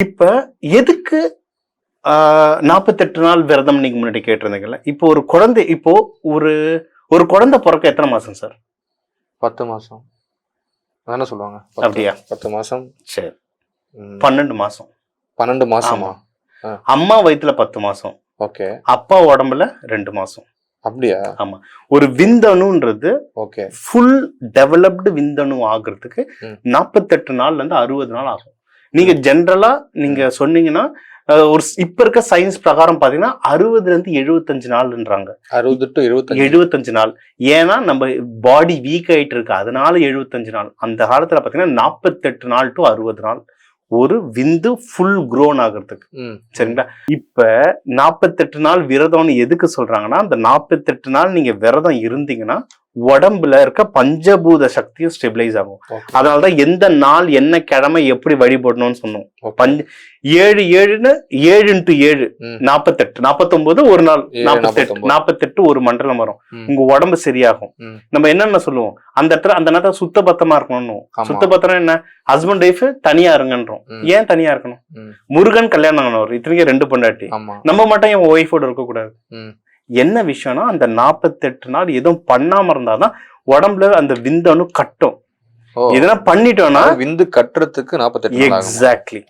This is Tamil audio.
இப்ப எதுக்கு நாற்பத்தெட்டு நாள் விரதம் நீங்க முன்னாடி கேட்டிருந்தீங்கல்ல? இப்போ ஒரு குழந்தை இப்போ ஒரு ஒரு குழந்தை பிறக்க எத்தனை மாசம் சார்? பத்து மாசம். அதானே சொல்லுவாங்க? பத்து- அப்படியா? பத்து மாசம். சரி. ம், பன்னெண்டு மாசம். பன்னெண்டு மாசமா? அம்மா வயித்துல பத்து மாசம். ஓகே. அப்பா உடம்புல ரெண்டு மாசம். அப்படியா? ஒரு விந்தணுன்றது ஓகே. ஃபுல் டெவலப்டு விந்தணு ஆகுறதுக்கு ம். நாற்பத்தெட்டு நாள்ல இருந்து அறுபது நாள் ஆகும். நீங்க ஜென்ரலா நீங்க சொன்னீங்கன்னா ஒரு இப்ப இருக்க சயின்ஸ் பிரகாரம் பாத்தீங்கன்னா அறுபதுல இருந்து எழுபத்தஞ்சு நாள்ன்றாங்க. அறுபது டு இருபத்தஞ்சு எழுபத்தஞ்சு நாள். ஏன்னா நம்ம பாடி வீக் ஆயிட்டு இருக்கு. அதனால எழுபத்தஞ்சு நாள். அந்த காலத்துல பாத்தீங்கன்னா நாற்பத்தெட்டு நாள் டு அறுபது நாள். ஒரு விந்து ஃபுல் grown ஆகுறதுக்கு. சரிங்களா? இப்ப நாற்பத்தெட்டு நாள் விரதம்னு எதுக்கு சொல்றாங்கன்னா அந்த நாற்பத்தெட்டு நாள் நீங்க விரதம் இருந்தீங்கன்னா உடம்புல இருக்க பஞ்சபூத சக்தியும் ஸ்டெபிளைஸ் ஆகும். அதனாலதான் எந்த நாள் என்ன கிழமை எப்படி வழிபடணும்னு சொன்னோம். பஞ்ச ஏழு ஏழுன்னு ஏழு இன்ட்டு ஏழு ம், நாற்பத்தெட்டு நாற்பத்தொன்பது ஒரு நாள் நாற்பத்தெட்டு நாற்பத்தொன்பது. நாற்பத்தெட்டு ஒரு மண்டலம் வரும். உங்க உடம்பு சரியாகும். நம்ம என்னென்ன சொல்லுவோம் அந்த இடத்துல அந்த நேரத்துல சுத்த பத்தமா இருக்கணும் ஆமா. சுத்த பத்திரம் என்ன ஹஸ்பண்ட் ஒய்ஃப் தனியா இருங்கன்றோம். ஏன் தனியா இருக்கணும். முருகன் கல்யாணம் ஆனவர் இத்தனைக்கும் ரெண்டு பொண்டாட்டி நம்ம மட்டும் என் ஒய்ஃபோட இருக்கக்கூடாது. என்ன விஷயம்னா அந்த நாற்பத்தெட்டு நாள் எதுவும் பண்ணாம இருந்தாதான் உடம்புல அந்த விந்தணு கட்டும் இதெல்லாம் பண்ணிட்டோம்னா விந்து கட்டுறதுக்கு நாற்பத்தெட்டு? எக்ஸாக்ட்லி.